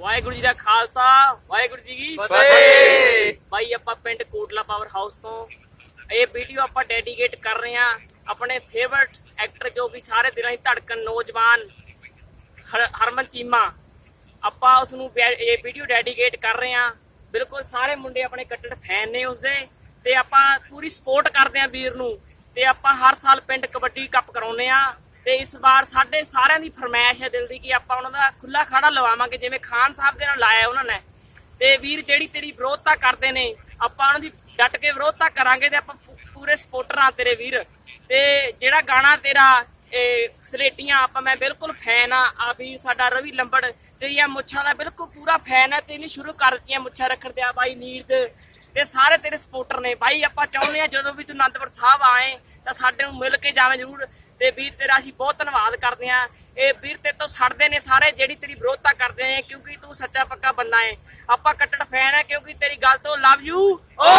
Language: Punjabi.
ਵਾਹਿਗੁਰੂ ਜੀ ਦਾ ਖਾਲਸਾ ਵਾਹਿਗੁਰੂ ਜੀ ਕੀ ਫਤਿਹ। ਬਾਈ ਆਪਾਂ ਪਿੰਡ ਕੋਟਲਾ ਪਾਵਰ ਹਾਊਸ ਤੋਂ। ਇਹ ਵੀਡੀਓ ਆਪਾਂ ਡੈਡੀਕੇਟ ਕਰ ਰਹੇ ਹਾਂ ਆਪਣੇ ਫੇਵਰਟ ਐਕਟਰ ਜੋ ਵੀ ਸਾਰੇ ਦਿਲਾਂ ਦੀ ਧੜਕਣ ਨੌਜਵਾਨ ਹਰ- ਹਰਮਨ ਚੀਮਾ। ਆਪਾਂ ਉਸ ਨੂੰ ਇਹ ਵੀਡੀਓ ਡੈਡੀਕੇਟ ਕਰ ਰਹੇ ਹਾਂ। ਬਿਲਕੁਲ ਸਾਰੇ ਮੁੰਡੇ ਆਪਣੇ ਕੱਟੜ ਫੈਨ ਨੇ ਉਸਦੇ। ਤੇ ਆਪਾਂ ਪੂਰੀ ਸਪੋਰਟ ਕਰਦੇ ਹਾਂ ਵੀਰ ਨੂੰ। ਤੇ ਆਪਾਂ ਹਰ ਸਾਲ ਪਿੰਡ ਕਬੱਡੀ ਕੱਪ ਕਰਾਉਂਦੇ ਆ ਤੇ ਇਸ ਵਾਰ ਸਾਡੇ ਸਾਰਿਆਂ ਦੀ ਫਰਮਾਇਸ਼ ਹੈ ਦਿਲ ਦੀ ਕਿ ਆਪਾਂ ਉਹਨਾਂ ਦਾ ਖੁੱਲਾ ਖਾੜਾ ਲਵਾਵਾਂਗੇ, ਜਿਵੇਂ ਖਾਨ ਸਾਹਿਬ ਦੇ ਨਾਲ ਲਾਇਆ ਉਹਨਾਂ ਨੇ। ਤੇ ਵੀਰ, ਜਿਹੜੀ ਤੇਰੀ ਵਿਰੋਧਤਾ ਕਰਦੇ ਨੇ, ਆਪਾਂ ਉਹਨਾਂ ਦੀ ਡਟ ਕੇ ਵਿਰੋਧਤਾ ਕਰਾਂਗੇ ਤੇ ਆਪਾਂ ਪੂਰੇ ਸਪੋਰਟਰ ਆ ਤੇਰੇ ਵੀਰ। ਤੇ ਜਿਹੜਾ ਗਾਣਾ ਤੇਰਾ ਇਹ ਸਲੇਟੀਆਂ, ਆਪਾਂ ਮੈਂ ਬਿਲਕੁਲ ਫੈਨ ਆ ਆ ਵੀਰ ਸਾਡਾ ਰਵੀ ਲੰਬੜ ਤੇਰੀਆਂ ਮੁੱਛਾਂ ਦਾ ਬਿਲਕੁਲ ਪੂਰਾ ਫੈਨ ਹੈ ਤੇ ਸ਼ੁਰੂ ਕਰ ਦਿੱਤੀਆਂ ਮੁੱਛਾਂ ਰੱਖਣ ਤੇ। ਆ ਬਾਈ ਨੀਰਜ ਤੇ ਸਾਰੇ ਤੇਰੇ ਸਪੋਰਟਰ ਨੇ। ਬਾਈ ਆਪਾਂ ਚਾਹੁੰਦੇ ਆ ਜਦੋਂ ਵੀ ਤੂੰ ਅਨੰਦਪੁਰ ਸਾਹਿਬ ਆਏ, ਤਾਂ ਸਾਡੇ ਨੂੰ ਮਿਲ ਕੇ ਜਾਵੇਂ ਜ਼ਰੂਰ। ਤੇ ਵੀਰ ਤੇਰਾ ਅਸੀਂ ਬਹੁਤ ਧੰਨਵਾਦ ਕਰਦੇ ਆ ਇਹ ਵੀਰ ਤੇ ਤੋਂ ਸੜਦੇ ਨੇ ਸਾਰੇ ਜਿਹੜੀ ਤੇਰੀ ਵਿਰੋਧਤਾ ਕਰਦੇ ਨੇ, ਕਿਉਂਕਿ ਤੂੰ ਸੱਚਾ ਪੱਕਾ ਬੰਦਾ ਹੈ ਆਪਾਂ ਕੱਟੜ ਫੈਨ ਹੈ ਕਿਉਂਕਿ ਤੇਰੀ ਗੱਲ ਤੋਂ ਲਵ ਯੂ ਓ